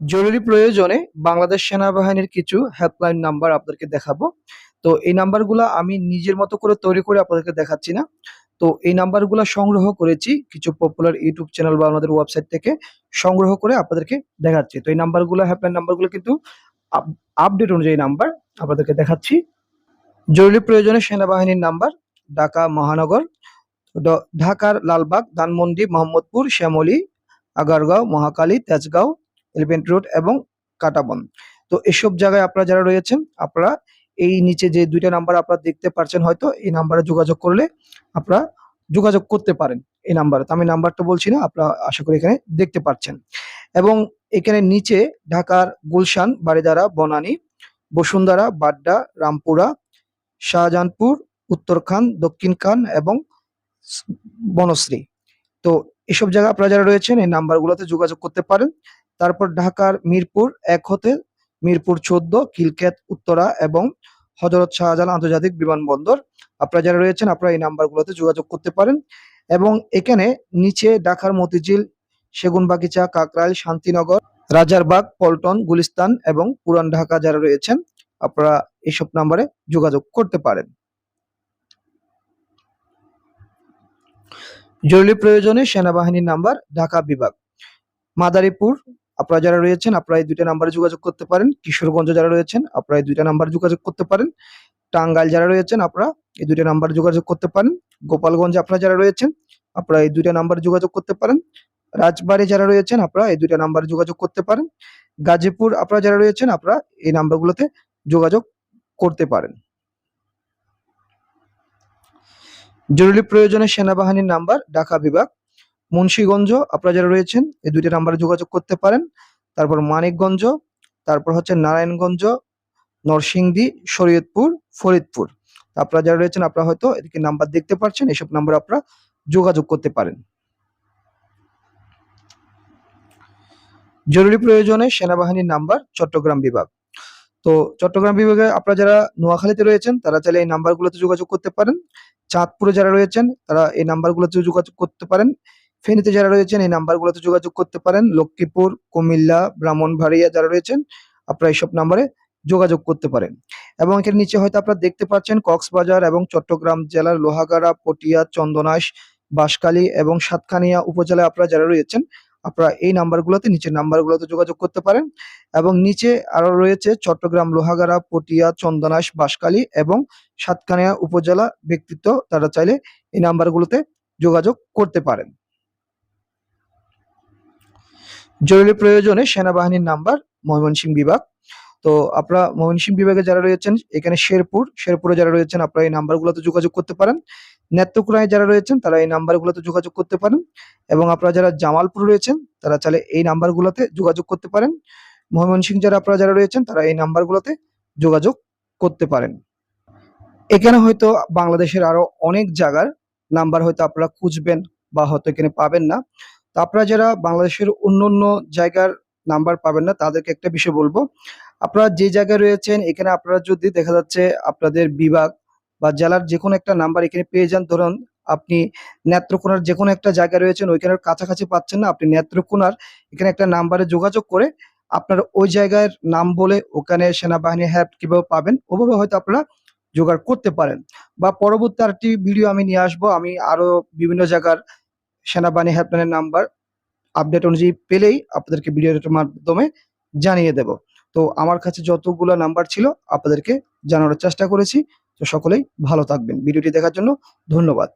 জরুরি প্রয়োজনে বাংলাদেশ সেনাবাহিনীর কিছু হেল্পলাইন নাম্বার আপনাদেরকে দেখাবো। তো এই নাম্বারগুলো আমি নিজের মতো করে তৈরি করে আপনাদেরকে দেখাচ্ছি না। তো এই নাম্বারগুলো সংগ্রহ করেছি কিছু পপুলার ইউটিউব চ্যানেল বা আমাদের ওয়েবসাইট থেকে সংগ্রহ করে আপনাদেরকে দেখাচ্ছি। তো এই নাম্বারগুলো হেল্পলাইন নাম্বারগুলো কিন্তু আপডেট অনুযায়ী নাম্বার আপনাদেরকে দেখাচ্ছি। জরুরি প্রয়োজনে সেনাবাহিনীর নাম্বার ঢাকা মহানগর ঢাকার লালবাগ, ধানমন্ডি, মোহাম্মদপুর, শ্যামলী, আগারগাঁও, মহাকালী, তেজগাঁও এলিফেন্ট রোড এবং কাটাবন তো এসব জায়গায় আপনারা যারা রয়েছেন, আপনারা এই নিচে যে দুইটা নাম্বার আপনারা দেখতে পারছেন হয়তো, এই নাম্বারে যোগাযোগ করলে আপনারা যোগাযোগ করতে পারেন এই নাম্বারে তো আমি নাম্বারটা বলছি না, আপনারা আশা করি এখানে দেখতে পাচ্ছেন এবং এখানে নিচে ঢাকার গুলশান, বারিধারা, বনানী, বসুন্ধরা, বাড্ডা, রামপুরা, শাহজাহানপুর, উত্তরখান দক্ষিণখান এবং বনশ্রী। তো এসব জায়গা আপনারা যারা রয়েছেন, এই নাম্বারগুলোতে যোগাযোগ করতে পারেন। তারপর ঢাকার মিরপুর এক হতে মিরপুর চোদ্দ, কিলকেত, উত্তরা এবং হজরত শাহজালাল আন্তর্জাতিক বিমানবন্দর। আপনারা যারা রয়েছেন, আপনারা এই নাম্বারগুলোতে যোগাযোগ করতে পারেন। এবং এখানে নিচে ঢাকার মতিঝিল, সেগুনবাগিচা, কাকরাইল, শান্তিনগর, রাজারবাগ, পল্টন, গুলিস্তান এবং পুরান ঢাকা যারা রয়েছেন, আপনারা এইসব নাম্বারে যোগাযোগ করতে পারেন। জরুরি প্রয়োজনে সেনাবাহিনীর নাম্বার, ঢাকা বিভাগ। মাদারীপুর আপনারা যারা রয়েছেন, আপনারা এই দুইটা নাম্বারে যোগাযোগ করতে পারেন। কিশোরগঞ্জ যারা রয়েছেন, আপনারা এই দুইটা নাম্বারে যোগাযোগ করতে পারেন। টাঙ্গাইল যারা রয়েছেন, আপনারা এই দুইটা নাম্বারে যোগাযোগ করতে পারেন। গোপালগঞ্জে আপনারা যারা রয়েছেন, আপনারা এই দুইটা নাম্বারে যোগাযোগ করতে পারেন। রাজবাড়ী যারা রয়েছেন, আপনারা এই দুইটা নাম্বারে যোগাযোগ করতে পারেন। গাজীপুর আপনারা যারা রয়েছেন, আপনারা এই নাম্বারগুলোতে যোগাযোগ করতে পারেন। জরুরি প্রয়োজনে সেনাবাহিনীর নাম্বার, ঢাকা বিভাগ মুন্সিগঞ্জ, আপনারা যারা রয়েছেন, এই দুইটা নাম্বারে যোগাযোগ করতে পারেন। তারপর মানিকগঞ্জ, তারপর হচ্ছে নারায়ণগঞ্জ, নরসিংদী, শরীয়তপুর, ফরিদপুর। আপনারা যারা রয়েছেন, আপনারা হয়তো এদিকে নাম্বার দেখতে পাচ্ছেন এইসব নাম্বার আপনারা যোগাযোগ করতে পারেন। জরুরি প্রয়োজনে সেনাবাহিনীর নাম্বার চট্টগ্রাম বিভাগ। তো চট্টগ্রাম বিভাগে আপনারা যারা নোয়াখালীতে রয়েছেন, তারা চাইলে এই নাম্বারগুলোতে যোগাযোগ করতে পারেন। চাঁদপুরে যারা রয়েছেন, তারা এই নাম্বারগুলোতে যোগাযোগ করতে পারেন। ফেনীতে যারা রয়েছেন, এই নাম্বারগুলোতে যোগাযোগ করতে পারেন। লক্ষ্মীপুর, কুমিল্লা, ব্রাহ্মণবাড়িয়া যারা রয়েছেন, আপনারা এইসব নাম্বারে যোগাযোগ করতে পারেন। এবং এখানে নিচে হয়তো আপনারা দেখতে পাচ্ছেন কক্সবাজার এবং চট্টগ্রাম জেলার লোহাগাড়া, পটিয়া চন্দনাইশ বাঁশখালী এবং সাতখানিয়া উপজেলায় আপনারা যারা রয়েছেন, আপনারা এই নাম্বারগুলোতে, নিচের নাম্বারগুলোতে যোগাযোগ করতে পারেন। এবং নিচে আরও রয়েছে চট্টগ্রাম, লোহাগাড়া, পটিয়া চন্দনাইশ বাঁশখালী এবং সাতখানিয়া উপজেলা ব্যক্তিত্ব, তারা চাইলে এই নাম্বারগুলোতে যোগাযোগ করতে পারেন। জরুরি প্রয়োজনে সেনাবাহিনীর নাম্বার, ময়মনসিংহ বিভাগ। তো আপনারা ময়মনসিংহ বিভাগে যারা রয়েছেন, এখানে শেরপুর, শেরপুরে যারা রয়েছেন, আপনারা এই নাম্বারগুলোতে যোগাযোগ করতে পারেন। নেত্রকোনায় যারা রয়েছেন, তারা এই নাম্বারগুলোতে যোগাযোগ করতে পারেন। এবং আপনারা যারা জামালপুর রয়েছেন, তারা চাইলে এই নাম্বারগুলোতে যোগাযোগ করতে পারেন। ময়মনসিংহ যারা আপনারা যারা রয়েছেন, তারা এই নাম্বারগুলোতে যোগাযোগ করতে পারেন। এখানে হয়তো বাংলাদেশের আরও অনেক জায়গার নাম্বার হয়তো আপনারা খুঁজবেন বা হয়তো এখানে পাবেন না। তো আপনারা যারা বাংলাদেশের অন্য অন্য জায়গার নাম্বার পাবেন না, তাদেরকে একটা বিষয় বলব। আপনারা যে জায়গায় রয়েছেন, এখানে আপনারা যদি দেখা যাচ্ছে আপনাদের বিভাগ বা জেলার যে কোনো একটা নাম্বার এখানে পেয়ে যান, ধরুন আপনি নেত্রকোনার যে কোনো একটা জায়গায় রয়েছেন ওইখানের কাছাকাছি পাচ্ছেন না, আপনি নেত্রকোনার এখানে একটা নাম্বারে যোগাযোগ করে আপনার ওই জায়গার নাম বলে ওখানে সেনাবাহিনী হ্যাপ কীভাবে পাবেন, ওভাবে হয়তো আপনারা জোগাড় করতে পারেন। বা পরবর্তী আরেকটি ভিডিও আমি নিয়ে আসব, আমি আরও বিভিন্ন জায়গার সেনাবাহিনী হেল্পলাইনের নাম্বার আপডেট অনুযায়ী পেলেই আপনাদেরকে ভিডিওটার মাধ্যমে জানিয়ে দেব। তো আমার কাছে যতগুলো নাম্বার ছিল আপনাদেরকে জানানোর চেষ্টা করেছি। তো সকলেই ভালো থাকবেন। ভিডিওটি দেখার জন্য ধন্যবাদ।